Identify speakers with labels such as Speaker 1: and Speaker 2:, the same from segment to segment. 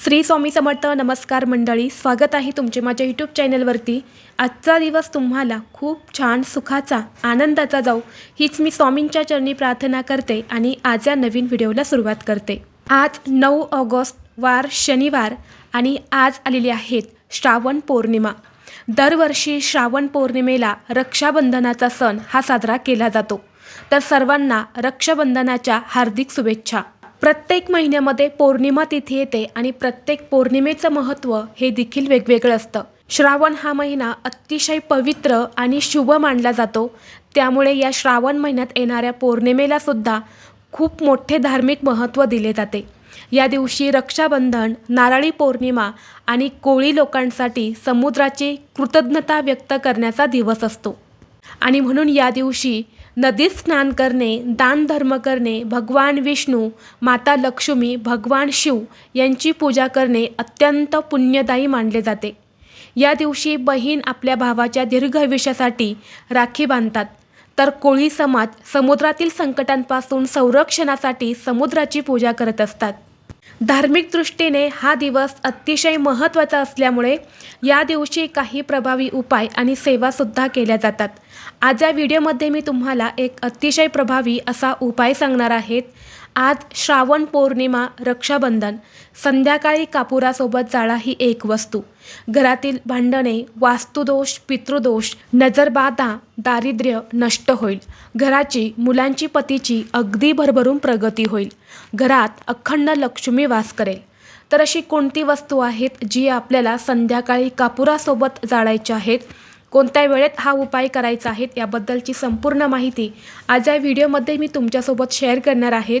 Speaker 1: श्री स्वामी समर्थ नमस्कार मंडळी स्वागत आहे तुमचे माझ्या यूट्यूब चॅनलवरती आजचा दिवस तुम्हाला खूप छान सुखाचा आनंदाचा जाऊ हीच मी स्वामींच्या चरणी प्रार्थना करते आणि आज या नवीन व्हिडिओला सुरुवात करते. आज नऊ ऑगस्ट वार शनिवार आणि आज आलेले आहेत श्रावण पौर्णिमा. दरवर्षी श्रावण पौर्णिमेला रक्षाबंधनाचा सण हा साजरा केला जातो. तर सर्वांना रक्षाबंधनाच्या हार्दिक शुभेच्छा. प्रत्येक महिन्यामध्ये पौर्णिमा तिथी येते आणि प्रत्येक पौर्णिमेचं महत्त्व हे देखील वेगवेगळं असतं. श्रावण हा महिना अतिशय पवित्र आणि शुभ मानला जातो. त्यामुळे या श्रावण महिन्यात येणाऱ्या पौर्णिमेला सुद्धा खूप मोठे धार्मिक महत्त्व दिले जाते. या दिवशी रक्षाबंधन नारळी पौर्णिमा आणि कोळी लोकांसाठी समुद्राची कृतज्ञता व्यक्त करण्याचा दिवस असतो. आणि म्हणून या दिवशी नदीत स्नान करणे दानधर्म करणे भगवान विष्णू माता लक्ष्मी भगवान शिव यांची पूजा करणे अत्यंत पुण्यदायी मानले जाते. या दिवशी बहीण आपल्या भावाच्या दीर्घ आयुष्यासाठी राखी बांधतात. तर कोळी समाज समुद्रातील संकटांपासून संरक्षणासाठी समुद्राची पूजा करत असतात. धार्मिक दृष्टीने हा दिवस अतिशय महत्त्वाचा असल्यामुळे या दिवशी काही प्रभावी उपाय आणि सेवासुद्धा केल्या जातात. आज या व्हिडिओमध्ये मी तुम्हाला एक अतिशय प्रभावी असा उपाय सांगणार आहेत आज श्रावण पौर्णिमा रक्षाबंधन. संध्याकाळी कापुरासोबत जाळा ही एक वस्तू. घरातील भांडणे वास्तुदोष पितृदोष नजरबाधा दारिद्र्य नष्ट होईल. घराची मुलांची पतीची अगदी भरभरून प्रगती होईल. घरात अखंड लक्ष्मी वास करेल. तर अशी कोणती वस्तू आहेत जी आपल्याला संध्याकाळी कापुरासोबत जाळायची आहेत? कोणत्या वेळेत हा उपाय करायचा आहे याबद्दलची संपूर्ण माहिती आज या व्हिडिओमध्ये मी तुमच्यासोबत शेअर करणार आहेत.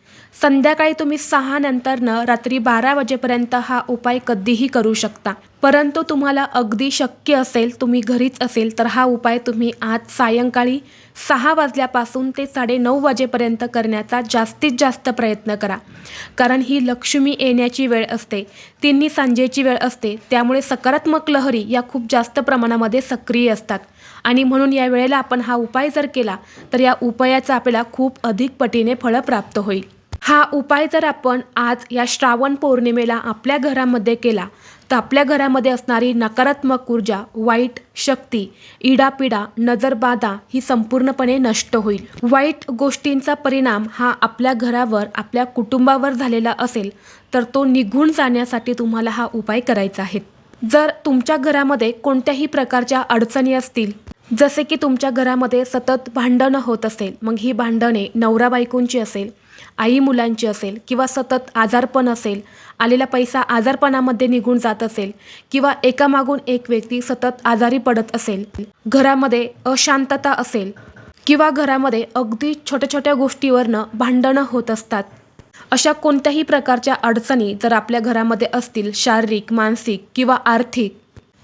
Speaker 1: संध्याकाळी तुम्ही सहा नंतरनं रात्री बारा वाजेपर्यंत हा उपाय कधीही करू शकता. परंतु तुम्हाला अगदी शक्य असेल तुम्ही घरीच असेल तर हा उपाय तुम्ही आज सायंकाळी सहा वाजल्यापासून ते साडेनऊ वाजेपर्यंत करण्याचा जास्तीत जास्त प्रयत्न करा. कारण ही लक्ष्मी येण्याची वेळ असते तिन्ही सांजेची वेळ असते त्यामुळे सकारात्मक लहरी या खूप जास्त प्रमाणामध्ये सक्रिय असतात. आणि म्हणून या वेळेला आपण हा उपाय जर केला तर या उपायाचा आपल्याला खूप अधिक पटीने फळं प्राप्त होईल. हा उपाय जर आपण आज या श्रावण पौर्णिमेला आपल्या घरामध्ये केला तर आपल्या घरामध्ये असणारी नकारात्मक ऊर्जा वाईट शक्ती इडापिडा नजरबाधा ही संपूर्णपणे नष्ट होईल. वाईट गोष्टींचा परिणाम हा आपल्या घरावर आपल्या कुटुंबावर झालेला असेल तर तो निघून जाण्यासाठी तुम्हाला हा उपाय करायचा आहे. जर तुमच्या घरामध्ये कोणत्याही प्रकारच्या अडचणी असतील जसे की तुमच्या घरामध्ये सतत भांडणं होत असेल मग ही भांडणे नवरा बायकोंची असेल आई मुलांची असेल किंवा सतत आजारपण असेल आलेला पैसा आजारपणामध्ये निघून जात असेल किंवा एकामागून एक व्यक्ती सतत आजारी पडत असेल घरामध्ये अशांतता असेल किंवा घरामध्ये अगदी छोट्या छोट्या गोष्टीवरनं भांडणं होत असतात. अशा कोणत्याही प्रकारच्या अडचणी जर आपल्या घरामध्ये असतील शारीरिक मानसिक किंवा आर्थिक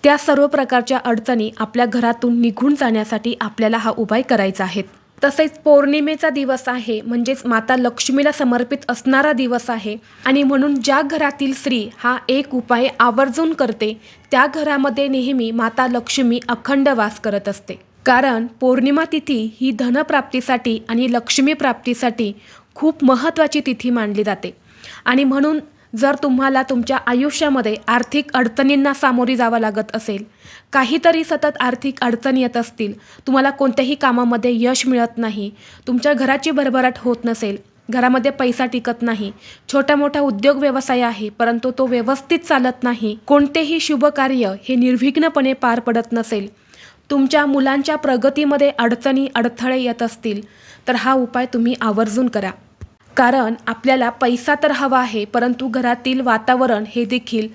Speaker 1: त्या सर्व प्रकारच्या अडचणी आपल्या घरातून निघून जाण्यासाठी आपल्याला हा उपाय करायचा आहे. तसेच पौर्णिमेचा दिवस आहे म्हणजेच माता लक्ष्मीला समर्पित असणारा दिवस आहे. आणि म्हणून ज्या घरातील स्त्री हा एक उपाय आवर्जून करते त्या घरामध्ये नेहमी माता लक्ष्मी अखंड वास करत असते. कारण पौर्णिमा तिथी ही धनप्राप्तीसाठी आणि लक्ष्मी प्राप्तीसाठी खूप महत्त्वाची तिथी मानली जाते. आणि म्हणून जर तुम्हाला तुमच्या आयुष्यामध्ये आर्थिक अडचणींना सामोरी जावं लागत असेल काहीतरी सतत आर्थिक अडचणी येत असतील तुम्हाला कोणत्याही कामामध्ये यश मिळत नाही तुमच्या घराची भरभराट होत नसेल घरामध्ये पैसा टिकत नाही छोटा मोठा उद्योग व्यवसाय आहे परंतु तो व्यवस्थित चालत नाही कोणतेही शुभ कार्य हे निर्विघ्नपणे पार पडत नसेल तुमच्या मुलांच्या प्रगतीमध्ये अडचणी अडथळे येत असतील तर हा उपाय तुम्ही आवर्जून करा. कारण आपल्याला पैसा तर हवा आहे परंतु घरातील वातावरण हे देखील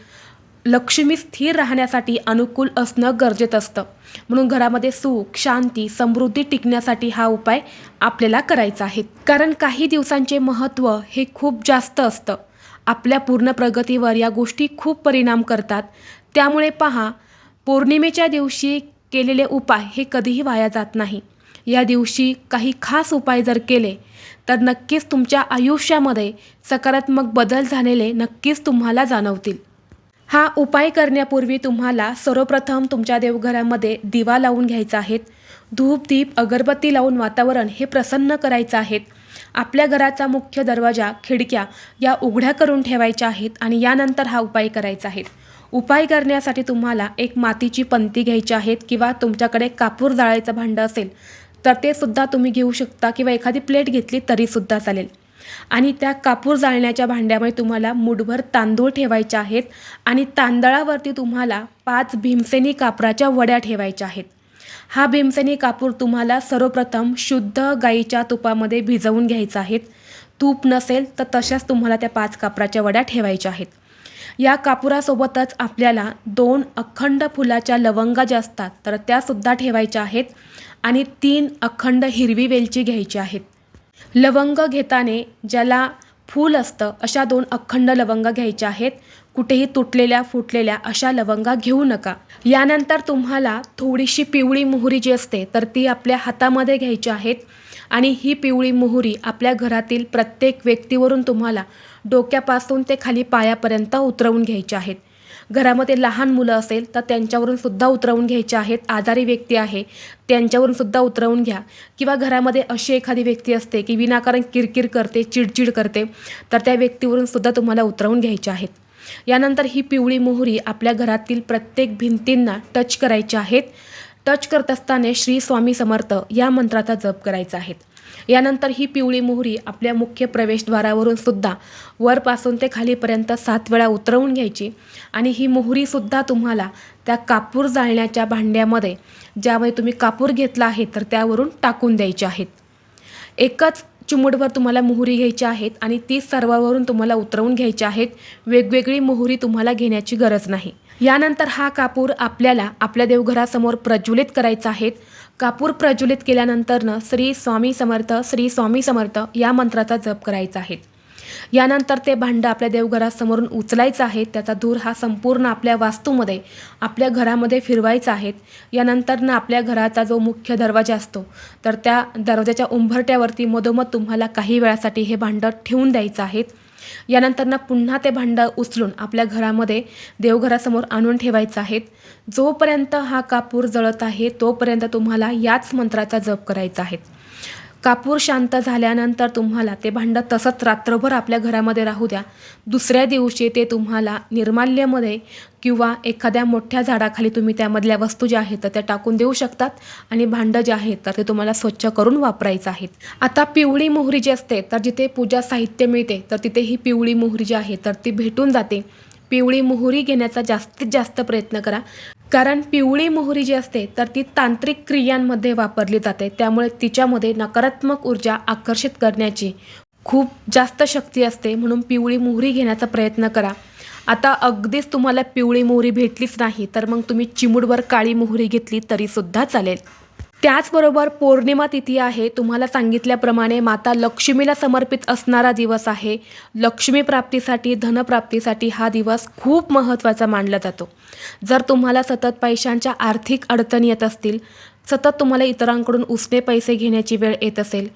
Speaker 1: लक्ष्मी स्थिर राहण्यासाठी अनुकूल असणं गरजेचं असतं. म्हणून घरामध्ये सुख शांती समृद्धी टिकण्यासाठी हा उपाय आपल्याला करायचा आहे. कारण काही दिवसांचे महत्त्व हे खूप जास्त असतं. आपल्या पूर्ण प्रगतीवर या गोष्टी खूप परिणाम करतात. त्यामुळे पहा पौर्णिमेच्या दिवशी केलेले उपाय हे कधीही वाया जात नाही. या दिवशी काही खास उपाय जर केले तर नक्कीच तुमच्या आयुष्यामध्ये सकारात्मक बदल झालेले नक्कीच तुम्हाला जाणवतील. हा उपाय करण्यापूर्वी तुम्हाला सर्वप्रथम तुमच्या देवघरामध्ये दिवा लावून घ्यायचा आहेत. धूप दीप अगरबत्ती लावून वातावरण हे प्रसन्न करायचं आहे आपल्या घराचा मुख्य दरवाजा खिडक्या या उघड्या करून ठेवायच्या आहेत आणि यानंतर हा उपाय करायचा आहे उपाय करण्यासाठी तुम्हाला एक मातीची पंती घ्यायची आहेत किंवा तुमच्याकडे कापूर जाळायचं भांडं असेल तर ते सुद्धा तुम्ही घेऊ शकता किंवा एखादी प्लेट घेतली तरीसुद्धा चालेल. आणि त्या कापूर जाळण्याच्या भांड्यामध्ये तुम्हाला मुठभर तांदूळ ठेवायचे आहेत आणि तांदळावरती तुम्हाला पाच भीमसेनी कापराच्या वड्या ठेवायच्या आहेत. हा भीमसेनी कापूर तुम्हाला सर्वप्रथम शुद्ध गाईच्या तुपामध्ये भिजवून घ्यायचा आहेत. तूप नसेल तर तशाच तुम्हाला त्या पाच कापराच्या वड्या ठेवायच्या आहेत. या कापुरासोबतच आपल्याला दोन अखंड फुलाच्या लवंगा ज्या असतात तर त्यासुद्धा ठेवायच्या आहेत. आणि तीन अखंड हिरवी वेलची घ्यायची आहेत. लवंग घेताने ज्याला फूल असतं अशा दोन अखंड लवंगा घ्यायच्या आहेत. कुठेही तुटलेल्या फुटलेल्या अशा लवंगा घेऊ नका. यानंतर तुम्हाला थोडीशी पिवळी मोहरी जी असते तर ती आपल्या हातामध्ये घ्यायची आहेत. आणि ही पिवळी मोहरी आपल्या घरातील प्रत्येक व्यक्तीवरून तुम्हाला डोक्यापासून ते खाली पायापर्यंत उतरवून घ्यायच्या आहेत. घरामध्ये लहान मुलं असेल तर त्यांच्यावरून सुद्धा उतरवून घ्यायचे आहेत. आजारी व्यक्ती आहे त्यांच्यावरून सुद्धा उतरवून घ्या. किंवा घरामध्ये अशी एखादी व्यक्ती असते की विनाकारण किरकिर करते चिडचिड करते तर त्या व्यक्तीवरून सुद्धा तुम्हाला उतरवून घ्यायचे आहेत. यानंतर ही पिवळी मोहरी आपल्या घरातील प्रत्येक भिंतींना टच करायची आहेत. टच करत असताना श्री स्वामी समर्थ या मंत्राचा जप करायचा आहे. यानंतर ही पिवळी मोहरी आपल्या मुख्य प्रवेशद्वारावरून सुद्धा वरपासून ते खालीपर्यंत सात वेळा उतरवून घ्यायची. आणि ही मोहरीसुद्धा तुम्हाला त्या कापूर जाळण्याच्या भांड्यामध्ये ज्यामध्ये तुम्ही कापूर घेतला आहे तर त्यावरून टाकून द्यायचे आहेत. एकच चिमूटभर तुम्हाला मोहरी घ्यायच्या आहेत आणि ती सर्वावरून तुम्हाला उतरवून घ्यायची आहेत. वेगवेगळी मोहरी तुम्हाला घेण्याची गरज नाही. यानंतर हा कापूर आपल्याला आपल्या देवघरासमोर प्रज्वलित करायचा आहे. कापूर प्रज्वलित केल्यानंतरनं श्री स्वामी समर्थ श्री स्वामी समर्थ या मंत्राचा जप करायचा आहे. यानंतर ते भांडं आपल्या देवघरासमोरून उचलायचं आहे. त्याचा धूर हा संपूर्ण आपल्या वास्तूमध्ये आपल्या घरामध्ये फिरवायचा आहे. यानंतरनं आपल्या घराचा जो मुख्य दरवाजा असतो तर त्या दरवाजाच्या उंबरट्यावरती मधोमध तुम्हाला काही वेळासाठी हे भांडं ठेवून द्यायचं आहे. यानंतरनं पुन्हा ते भांडं उचलून आपल्या घरामध्ये देवघरासमोर आणून ठेवायचं आहेत जोपर्यंत हा कापूर जळत आहे तोपर्यंत तुम्हाला याच मंत्राचा जप करायचा आहे. कापूर शांत झाल्यानंतर तुम्हाला ते भांडं तसंच रात्रभर आपल्या घरामध्ये राहू द्या. दुसऱ्या दिवशी ते तुम्हाला निर्माल्यमध्ये किंवा एखाद्या मोठ्या झाडाखाली तुम्ही त्यामधल्या वस्तू ज्या आहेत तर त्या टाकून देऊ शकतात आणि भांडं जे आहेत तर ते तुम्हाला स्वच्छ करून वापरायचं आहे आता पिवळी मोहरी जी असते तर जिथे पूजा साहित्य मिळते तर तिथे ही पिवळी मोहरी जी आहे तर ती भेटून जाते. पिवळी मोहरी घेण्याचा जास्तीत जास्त प्रयत्न करा. कारण पिवळी मोहरी जी असते तर ती तांत्रिक क्रियांमध्ये वापरली जाते. त्यामुळे तिच्यामध्ये नकारात्मक ऊर्जा आकर्षित करण्याची खूप जास्त शक्ती असते. म्हणून पिवळी मोहरी घेण्याचा प्रयत्न करा. आता अगदीच तुम्हाला पिवळी मोहरी भेटलीच नाही तर मग तुम्ही चिमूडवर काळी मोहरी घेतली तरीसुद्धा चालेल. त्याचबरोबर पौर्णिमा तिथी आहे. तुम्हाला सांगितल्याप्रमाणे माता लक्ष्मीला समर्पित असणारा दिवस आहे. लक्ष्मी प्राप्तीसाठी धनप्राप्तीसाठी हा दिवस खूप महत्त्वाचा मानला जातो. जर तुम्हाला सतत पैशांच्या आर्थिक अडचणी येत असतील सतत तुम्हाला इतरांकडून उसने पैसे घेण्याची वेळ येत असेल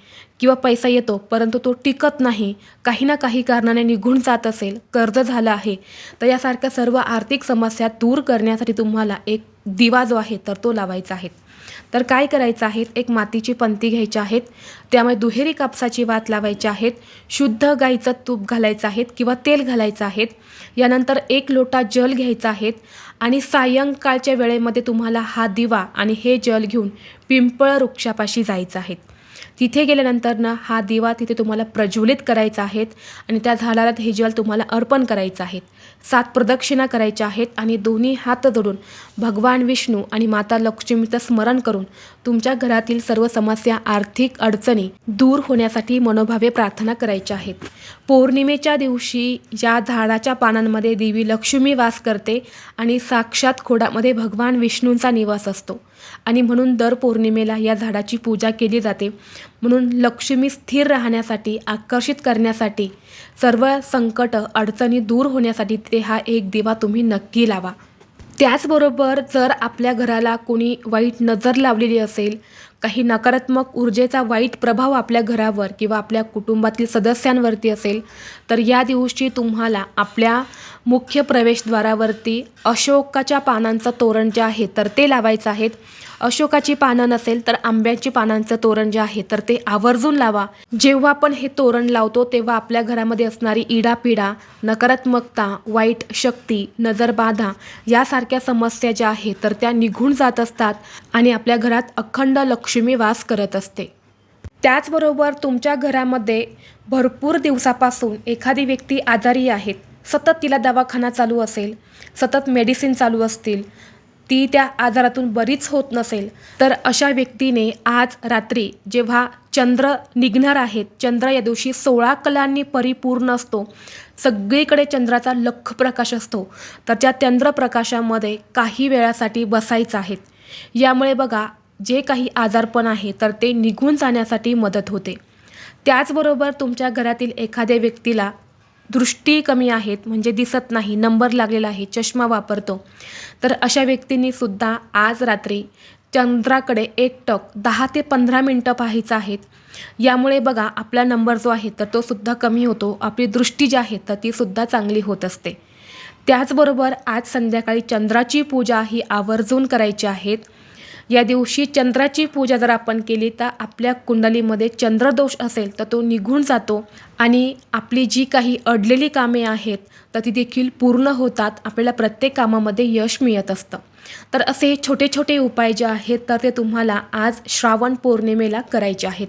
Speaker 1: किंवा पैसा येतो परंतु तो टिकत नाही काही ना काही कारणाने निघून जात असेल कर्ज झालं आहे तर यासारख्या सर्व आर्थिक समस्या दूर करण्यासाठी तुम्हाला एक दिवा जो आहे तर तो लावायचा आहे. तर काय करायचं आहे एक मातीची पंती घ्यायची आहेत. त्यामुळे दुहेरी कापसाची वात लावायची आहेत. शुद्ध गाईचं तूप घालायचं आहेत किंवा तेल घालायचं आहेत. यानंतर एक लोटा जल घ्यायचा आहेत. आणि सायंकाळच्या वेळेमध्ये तुम्हाला हा दिवा आणि हे जल घेऊन पिंपळ वृक्षापाशी जायचं आहेत. तिथे गेल्यानंतर ना हा दिवा तिथे तुम्हाला प्रज्वलित करायचा आहेत आणि त्या झाडाला हे जल तुम्हाला अर्पण करायचं आहे सात प्रदक्षिणा करायच्या आहेत आणि दोन्ही हात जोडून भगवान विष्णू आणि माता लक्ष्मीचं स्मरण करून तुमच्या घरातील सर्व समस्या आर्थिक अडचणी दूर होण्यासाठी मनोभावे प्रार्थना करायच्या आहेत. पौर्णिमेच्या दिवशी या झाडाच्या पानांमध्ये देवी लक्ष्मी वास करते आणि साक्षात खोडामध्ये भगवान विष्णूंचा निवास असतो. आणि म्हणून दर पौर्णिमेला या झाडाची पूजा केली जाते. म्हणून लक्ष्मी स्थिर राहण्यासाठी आकर्षित करण्यासाठी सर्व संकट अडचणी दूर होण्यासाठी ते हा एक दिवा तुम्ही नक्की लावा. त्याचबरोबर जर आपल्या घराला कोणी वाईट नजर लावलेली असेल काही नकारात्मक ऊर्जेचा वाईट प्रभाव आपल्या घरावर किंवा आपल्या कुटुंबातील सदस्यांवरती असेल तर या दिवशी तुम्हाला आपल्या मुख्य प्रवेशद्वारावरती अशोकाच्या पानांचं तोरण जे आहे तर ते लावायचं आहेत अशोकाची पानं नसेल तर आंब्याची पानांचं तोरण जे आहे तर ते आवर्जून लावा. जेव्हा आपण हे तोरण लावतो तेव्हा आपल्या घरामध्ये असणारी इडापिडा नकारात्मकता वाईट शक्ती नजरबाधा यासारख्या समस्या ज्या आहेत तर त्या निघून जात असतात आणि आपल्या घरात अखंड लक्ष्मी वास करत असते. त्याचबरोबर तुमच्या घरामध्ये भरपूर दिवसापासून एखादी व्यक्ती आजारी आहेत. सतत तिला दवाखाना चालू असेल सतत मेडिसिन चालू असतील ती त्या आजारातून बरीच होत नसेल तर अशा व्यक्तीने आज रात्री जेव्हा चंद्र निघणार आहेत चंद्र या दिवशी सोळा कलांनी परिपूर्ण असतो. सगळीकडे चंद्राचा लख प्रकाश असतो. तर त्या चंद्रप्रकाशामध्ये काही वेळासाठी बसायचं आहेत यामुळे बघा जे काही आजारपण आहे तर ते निघून जाण्यासाठी मदत होते. त्याचबरोबर तुमच्या घरातील एखाद्या व्यक्तीला दृष्टी कमी आहेत म्हणजे दिसत नाही नंबर लागलेला आहे चष्मा वापरतो तर अशा व्यक्तींनी सुद्धा आज रात्री चंद्राकडे एकटक दहा ते पंधरा मिनटं पाहायचं आहेत. यामुळे बघा आपला नंबर जो आहे तर तो सुद्धा कमी होतो. आपली दृष्टी जी आहे तर तीसुद्धा चांगली होत असते. त्याचबरोबर आज संध्याकाळी चंद्राची पूजा ही आवर्जून करायची आहेत. या दिवशी चंद्राची पूजा जर आपण केली तर आपल्या कुंडलीमध्ये चंद्रदोष असेल तर तो निघून जातो. आणि आपली जी काही अडलेली कामे आहेत तर ती देखील पूर्ण होतात. आपल्याला प्रत्येक कामामध्ये यश मिळत असतं. तर असे छोटे छोटे उपाय जे आहेत तर ते तुम्हाला आज श्रावण पौर्णिमेला करायचे आहेत.